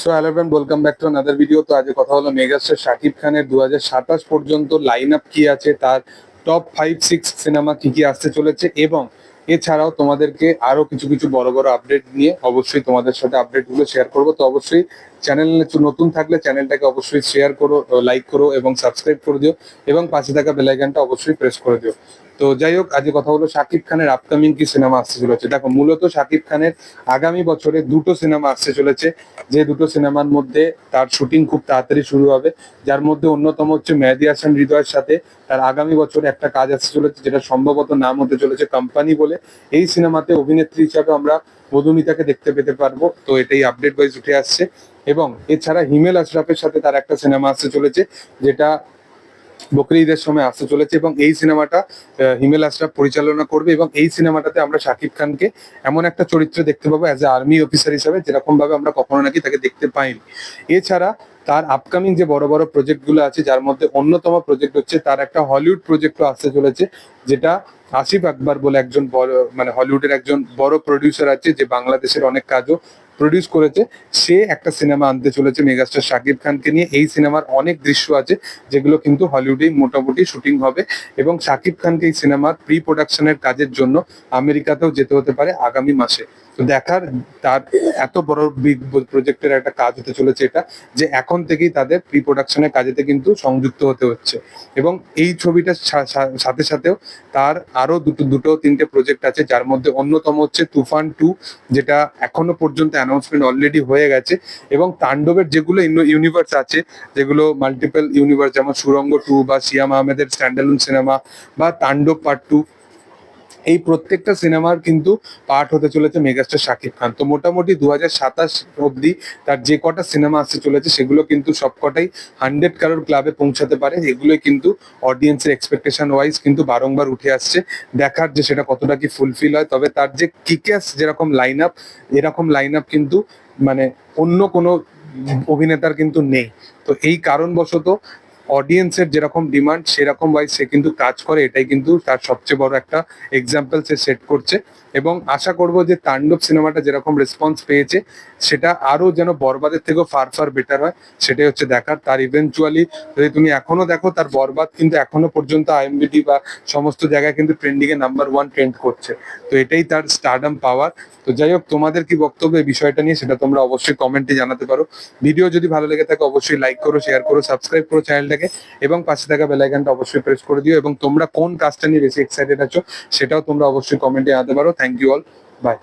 So hello friend welcome back to another video তো আজকে কথা হলো মেগাস্টার শাকিব খানের দু হাজার সাতাশ পর্যন্ত লাইন আপ কি আছে, তার টপ ফাইভ সিক্স সিনেমা কি কি আসতে চলেছে এবং এছাড়াও তোমাদেরকে আরও কিছু কিছু বড় বড় আপডেট নিয়ে অবশ্যই তোমাদের সাথে আপডেটগুলো শেয়ার করব। তো অবশ্যই চ্যানেল নতুন থাকলে চ্যানেলটাকে অবশ্যই শেয়ার করো লাইক করো এবং সাবস্ক্রাইব করে দিও এবং পাশে থাকা বেলাইকানটা অবশ্যই প্রেস করে দিও। তো যাই হোক, আজকে কথা হলো শাকিব খানের আপকামিং কি সিনেমা আসতে চলেছে? দেখো, মূলত শাকিব খানের আগামী বছরে দুটো সিনেমা আসতে চলেছে। যে দুটো সিনেমার মধ্যে তার শুটিং খুব তাড়াতাড়ি শুরু হবে। যার মধ্যে অন্যতম হচ্ছে মেহেদি হাসান হৃদয়ের সাথে তার আগামী বছরে একটা কাজ আসতে চলেছে, যেটা সম্ভবত নাম হতে চলেছে কোম্পানি বলে। এই সিনেমাতে অভিনেত্রী হিসাবে আমরা মধুমিতাকে দেখতে পেতে পারব। তো এটাই আপডেট ওয়াইজ উঠে আসছে। এবং এছাড়া হিমেল আশরাফের সাথে তার একটা সিনেমা আসতে চলেছে, যেটা বকরি ঈদের সময় আসতে চলেছে এবং এই সিনেমাটা হিমেল আশরাফ পরিচালনা করবে এবং এই সিনেমাটাতে আমরা শাকিব খানকে এমন একটা চরিত্র দেখতে পাবো অ্যাজ এ আর্মি অফিসার হিসাবে যেরকম ভাবে আমরা কখনো নাকি তাকে দেখতে পাইনি। এছাড়া তার আপকামিং যে বড় বড় প্রজেক্টগুলো আছে, যার মধ্যে অন্যতম প্রজেক্ট হচ্ছে, তার একটা হলিউড প্রজেক্টও আসতে চলেছে, যেটা আসিফ আকবর বলে একজন বড় মানে হলিউডের একজন বড় প্রডিউসার আছে, যে বাংলাদেশের অনেক কাজও প্রডিউস করেছে, সে একটা সিনেমা আনতে চলেছে মেগাস্টার শাকিব খানকে নিয়ে। এই সিনেমার অনেক দৃশ্য আছে, যেগুলো কিন্তু হলিউডেই মোটামুটি শুটিং হবে এবং শাকিব খানকে এই সিনেমার প্রি প্রোডাকশনের কাজের জন্য আমেরিকাতেও যেতে হতে পারে আগামী মাসে। দেখার তার এত বড় বিগ প্রজেক্টের একটা কাজ হতে চলেছে এটা, যে এখন থেকেই তাদের প্রি প্রোডাকশনের কাজেতে কিন্তু সংযুক্ত হতে হচ্ছে। এবং এই ছবিটার সাথে সাথেও তার আরও দুটো দুটো, তিনটে প্রজেক্ট আছে, যার মধ্যে অন্যতম হচ্ছে তুফান টু, যেটা এখনও পর্যন্ত অ্যানাউন্সমেন্ট অলরেডি হয়ে গেছে। এবং তাণ্ডবের যেগুলো ইউনিভার্স আছে, যেগুলো মাল্টিপল ইউনিভার্স যেমন সুরঙ্গ টু বা সিয়াম আহমেদের স্ট্যান্ডালুন সিনেমা বা তাণ্ডব পার্ট টু এই প্রত্যেকটা সিনেমার কিন্তু পার্ট হতে চলেছে মেগাস্টার শাকিব খান। তো মোটামুটি দু হাজার সাতাশ অব্দি তার যে কটা সিনেমা আসতে চলেছে, সেগুলো কিন্তু সবকটাই হান্ড্রেড কারোর ক্লাবে পৌঁছাতে পারে। এগুলোই কিন্তু অডিয়েন্সের এক্সপেকটেশন ওয়াইজ কিন্তু বারংবার উঠে আসছে। দেখার যে সেটা কতটা কি ফুলফিল হয়, তবে তার যে কিক্যাস যেরকম লাইন আপ এরকম লাইন আপ কিন্তু মানে অন্য কোনো অভিনেতার কিন্তু নেই। তো এই কারণবশত অডিয়েন্সের যেরকম ডিমান্ড সেরকম ওয়াইজ সে কিন্তু কাজ করে, এটাই কিন্তু তার সবচেয়ে বড় একটা এক্সাম্পল সে সেট করছে। এবং আশা করব যে তাণ্ডব সিনেমাটা যেরকম রেসপন্স পেয়েছে, সেটা আরও যেন বরবাদের থেকেও ফার ফার বেটার হয়, সেটাই হচ্ছে দেখার। তার ইভেনচুয়ালি যদি তুমি এখনও দেখো, তার বরবাদ কিন্তু এখনও পর্যন্ত আইএমবিডি বা সমস্ত জায়গায় কিন্তু ট্রেন্ডিং এ নাম্বার ওয়ান ট্রেন্ড করছে। তো এটাই তার স্টারডাম পাওয়ার তো যাই হোক, তোমাদের কি বক্তব্য এই বিষয়টা নিয়ে, সেটা তোমরা অবশ্যই কমেন্টে জানাতে পারো। ভিডিও যদি ভালো লেগে থাকে, অবশ্যই লাইক করো শেয়ার করো সাবস্ক্রাইব করো চ্যানেলটাকে এবং পাশে থাকা বেলাইকানটা অবশ্যই প্রেস করে দিও এবং তোমরা কোন কাজটা নিয়ে বেশি এক্সাইটেড আছো সেটাও তোমরা অবশ্যই কমেন্টে আনতে পারো। Thank you all by